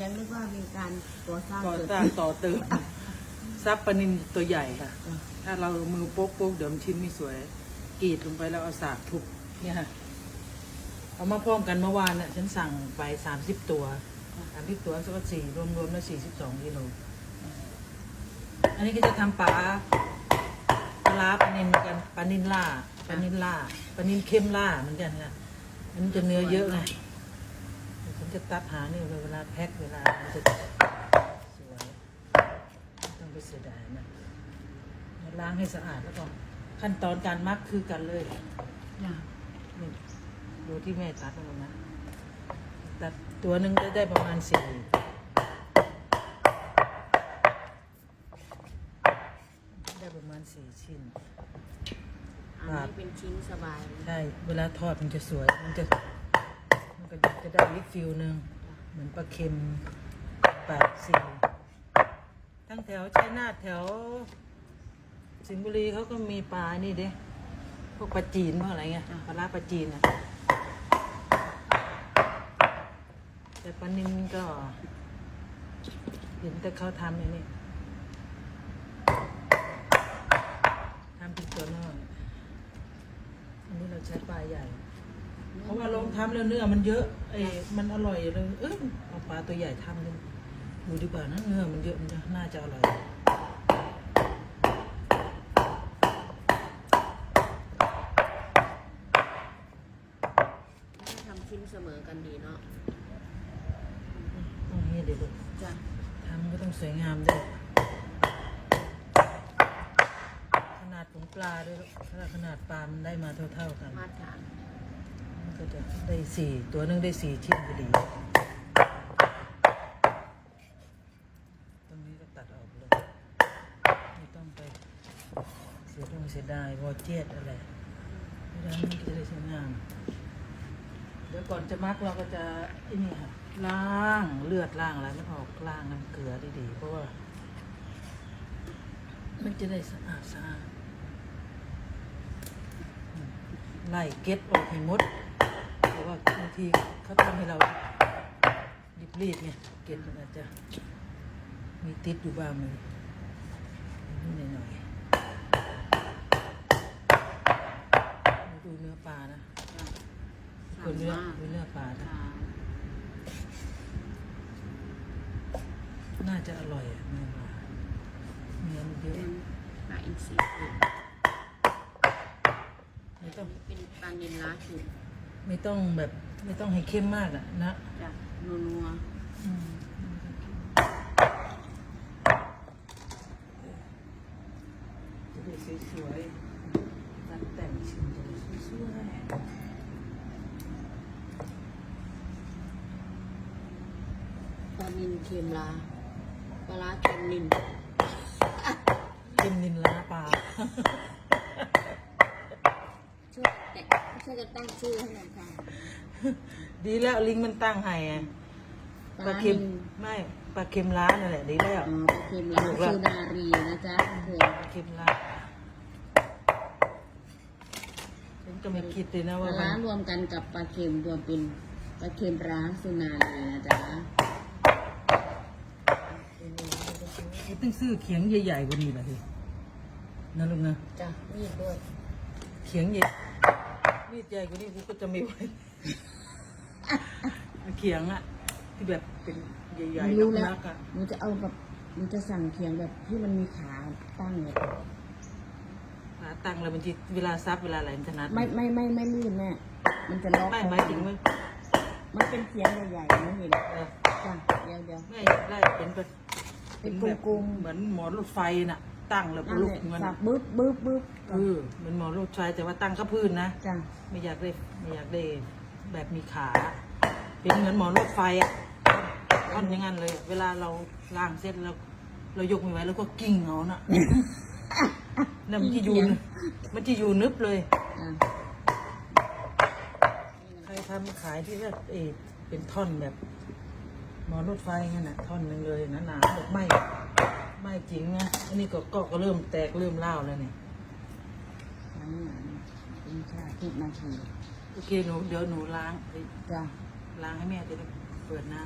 ยังนึกว่ามีการก่อสร้างก่อเกิดสร้างต่อเติมซับปลานินตัวใหญ่ค่ะอะ ถ้าเรามือโป๊กโป๊กเดี๋ยวมันชิ้นไม่สวยกรีดลงไปแล้วเอาสากทุบเนี่ยค่ะ เอามาพร้อมกันเมื่อวานน่ะฉันสั่งไปสามสิบตัวสามสิบตัวสักสี่รวมรวมๆแล้วสี่สิบสองกิโลอันนี้ก็จะทำปลาปลาร้าปลานินเหมือนกันปลานินล่าปลานินล่าปลานินเค็มล่าเหมือนกันค่ะอันนี้จะเนื้อเยอะไงเดี๋ยวฉัน จะตัดหานี่เลยเวลาแพ็คเวลามันจะสวยไม่ต้องไปเสียดายนะล้างให้สะอาดแล้วก็ขั้นตอนการมักคือกันเลยจ้ะนี่ดูที่แม่ตัดลงนะตัดตัวหนึ่งได้ได้ประมาณสี่ได้ประมาณสี่ชิ้นอันนี้เป็นชิ้นสบายเลยได้เวลาทอดมันจะสวย มันจะมัน ก็จะได้อีกฟิลหนึ่งเหมือนปลาเค็มแปดสี่ทั้งแถวชัยนาทแถว สิงห์บุรีเขาก็มีปลานี่เด้พวกปลาจีนพวกอะไรเงี้ยปลาร้าปลาจีนอะแต่ปลานินก็ เห็นแต่เขาทำอย่างนี้ทำเป็นตัวน้อยอันนี้เราใช้ปลาใหญ่ เพราะว่าลองทำแล้วเนื้อมันเยอะเอ้ยมันอร่อยเลยเอ้ยเอาปลาตัวใหญ่ทำเลยดูดีกว่านะเนื้อมันเยอะมันจะน่าจะอร่อยทำชิ้นเสมอกันดีเนาะต้องนี้เดี๋ยวดูจ้ะทำก็ต้องสวยงามด้วยขนาดของปลาด้วยถ้าขนาดปลามันได้มาเท่าๆกัน มาตรฐานมัน ก็จะได้สี่ตัวหนึงได้สี่ชิ้นพอดีตรงนี้ก็ตัดออกเลยไม่ต้องไปเสียดงเสียดายวอเจ็ดอะไรไม่ได้มันจะได้สวยงามเดี๋ยวก่อนจะมักเราก็จะไอ้นี่ค่ะล้างเลือดล้างอะไรมันออกล้างน้ำเกลือดีๆเพราะว่า มันจะได้สะอาดสะอาดไล่เก็ดออกให้หมด ทีเขาทำให้เราดิบรีดไงเก็ดมันอาจจะมีติดอยู่บ้างเลยนิดหน่อยๆดูเนื้อปลานะจ้ะดูเนื้อดูเนื้อปลานะค่ะน่าจะอร่อยอะเนื้อปลาเนื้อมันเยอะเป็นปลาอินทรีย์ไม่ต้องเป็นปลานิลล้าจุดไม่ต้องแบบ ไม่ต้องให้เข้มมากอะนะจ้ะนัวอืมจะได้สวยๆตัดแต่งชิ้นจะได้สวยๆปลานิลเค็มลาปลาร้าเค็มนิลๆเป็นนินล้าปลา ช่วยแต่ ช่วยกันตั้งชื่อให้หน่อยค่ะดีแล้วลิงมันตั้งให้ไงปลาเค็มไม่ปลาเค็มล้านั่นแหละดีแล้วอ๋อปลาเค็มลาชื่อนารีนะจ๊ะเพื่อนปลาเค็มล้าฉันก็ไม่คิดเลยนะปว่าลามัร้านรวมกันกับปลาเค็มรวมเป็นปลาเค็มร้านสุนารีนะจ๊ะต้องซื้อเขียงใหญ่ๆกว่านี้แหละทีนะลุงนะจ้ะมีดด้วยเขียงใหญ่ มีดใหญ่กว่านี้กูก็จะไม่ไหวเขียงอะที่แบบเป็นใหญ่ๆรู้แล้วนักๆอะหนูจะเอาแบบหนูจะสั่งเขียงแบบที่มันมีขาตั้งเลยขาตั้งแล้วมันจะเวลาซับเวลาอะไรมันจะนัดไม่ไม่ไม่ไม่ลื่นแม่มันจะล็อกไม่หมายถึงว่ามันเป็นเขียงใหญ่ๆนะเห็นเออจ้ะเดี๋ยวเดี๋ยวไม่ได้เป็นแบบเป็นแบบกลมๆ เหมือนหมอนรถไฟน่ะ ตั้งแล้วก็นั่นลุแหกละมันสัอะบบึ๊บบึ๊บบึ๊บเออเหมือนหมอนรถไฟแต่ว่าตั้งกับพื้นนะ จ้ะไม่อยากได้ไม่อยากได้แบบมีขา เป็นเหมือนหมอนรถไฟอะท่อนอย่างนั้นเลย เวลาเราล่างเสร็จแล้วเรายกไม่ไหวแล้วก็กิ้งเอาน่ะนั่นมันจะอยู่นึมันจะอยู่นึบเลยอะใครทำขายที่แบบเออเป็นท่อนแบบหมอนรถไฟงั้นน่ะท่อนหนึ่งเลยหนาๆแบบไม่ ไม่จริงนะอันนี้ก็ก็ก็เริ่มแตกเริ่มเล่าวแล้วเนี่ยอันนี้เป็นชาคิดนาทีโอเคหนูเดี๋ยวหนูล้างไปจ้ะ ล้างให้แม่จะได้เปิดน้